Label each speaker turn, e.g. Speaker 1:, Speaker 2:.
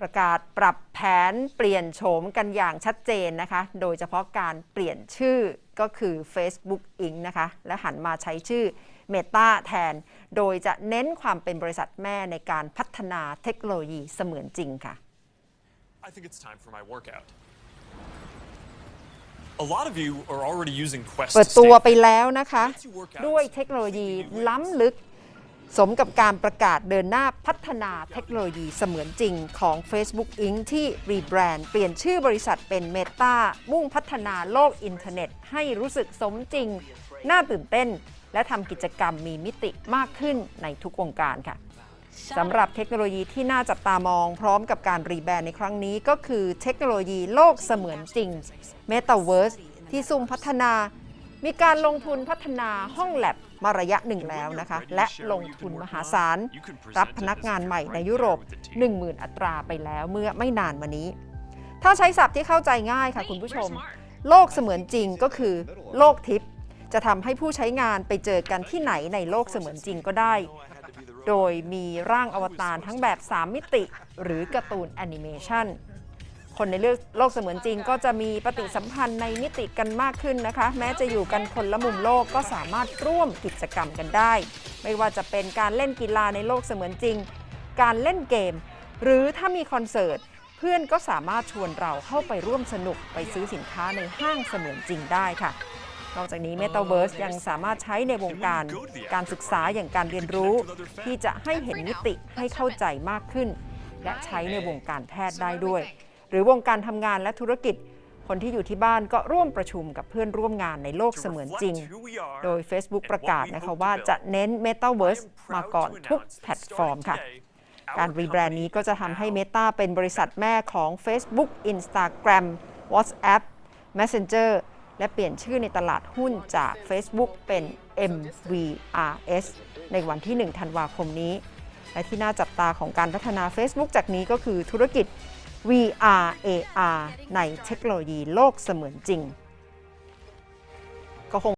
Speaker 1: ประกาศปรับแผนเปลี่ยนโฉมกันอย่างชัดเจนนะคะ โดยเฉพาะการเปลี่ยนชื่อก็คือ Facebook Inc. นะคะ และหันมาใช้ชื่อ Meta แทน โดยจะเน้นความเป็นบริษัทแม่ในการพัฒนาเทคโนโลยีเสมือนจริงค่ะ
Speaker 2: I think it's time for my workout. A lot of you are already using Quest
Speaker 1: เปิด
Speaker 2: to
Speaker 1: ตัว
Speaker 2: stay
Speaker 1: ไปแล้วนะคะ
Speaker 2: Once you work out,
Speaker 1: ด้วยเทคโนโลยีล้ำลึก สมกับการประกาศเดินหน้าพัฒนาเทคโนโลยีเสมือนจริงของ Facebook Inc. ที่รีแบรนด์เปลี่ยนชื่อบริษัทเป็น Meta มุ่งพัฒนาโลกอินเทอร์เน็ต ให้รู้สึกสมจริง น่าตื่นเต้น และทำกิจกรรมมีมิติมากขึ้นในทุกวงการค่ะสำหรับเทคโนโลยีที่น่าจับตามองพร้อมกับการรีแบรนด์ในครั้งนี้ก็คือเทคโนโลยีโลกเสมือนจริง Metaverse ที่ซุ่มพัฒนา มีการลงทุนพัฒนาห้องแลบมาระยะหนึ่งแล้วนะคะ และลงทุนมหาศาล รับพนักงานใหม่ในยุโรป 10,000 อัตราไปแล้วเมื่อไม่นานมานี้ ถ้าใช้ศัพท์ที่เข้าใจง่ายค่ะคุณผู้ชม โลกเสมือนจริงก็คือ โลกทิพย์จะทำให้ผู้ใช้งานไปเจอกันที่ไหนในโลกเสมือนจริงก็ได้ โดยมีร่างอวตารทั้งแบบ 3 มิติ หรือการ์ตูนแอนิเมชัน คนในโลกเสมือนจริง ก็จะมีปฏิสัมพันธ์ในมิติกันมากขึ้นนะคะ แม้จะอยู่กันคนละมุมโลกก็สามารถร่วมกิจกรรมกันได้ ไม่ว่าจะเป็นการเล่นกีฬาในโลกเสมือนจริง การเล่นเกม หรือถ้ามีคอนเสิร์ตเพื่อนก็สามารถชวนเราเข้าไปร่วมสนุกไปซื้อสินค้าในห้างเสมือนจริงได้ค่ะนอกจากนี้ Metaverse ยังสามารถใช้ในวงการการศึกษาอย่างการเรียนรู้ ที่จะให้เห็นมิติให้เข้าใจมากขึ้น และใช้ในวงการแพทย์ได้ด้วย หรือวงการทำงานและธุรกิจ คนที่อยู่ที่บ้านก็ร่วมประชุมกับเพื่อนร่วมงานในโลกเสมือนจริง โดย Facebook ประกาศนะคะว่าจะเน้น Metaverse มาก่อนทุกแพลตฟอร์มค่ะการรีแบรนด์นี้ก็จะทำให้ Meta เป็นบริษัทแม่ของ Facebook Instagram WhatsApp Messenger และเปลี่ยนชื่อในตลาดหุ้นจาก Facebook เป็น MVRS ในวันที่ 1 ธันวาคมนี้ และที่น่าจับตาของการพัฒนา Facebook จากนี้ก็คือธุรกิจ VR AR ในเทคโนโลยีโลกเสมือนจริง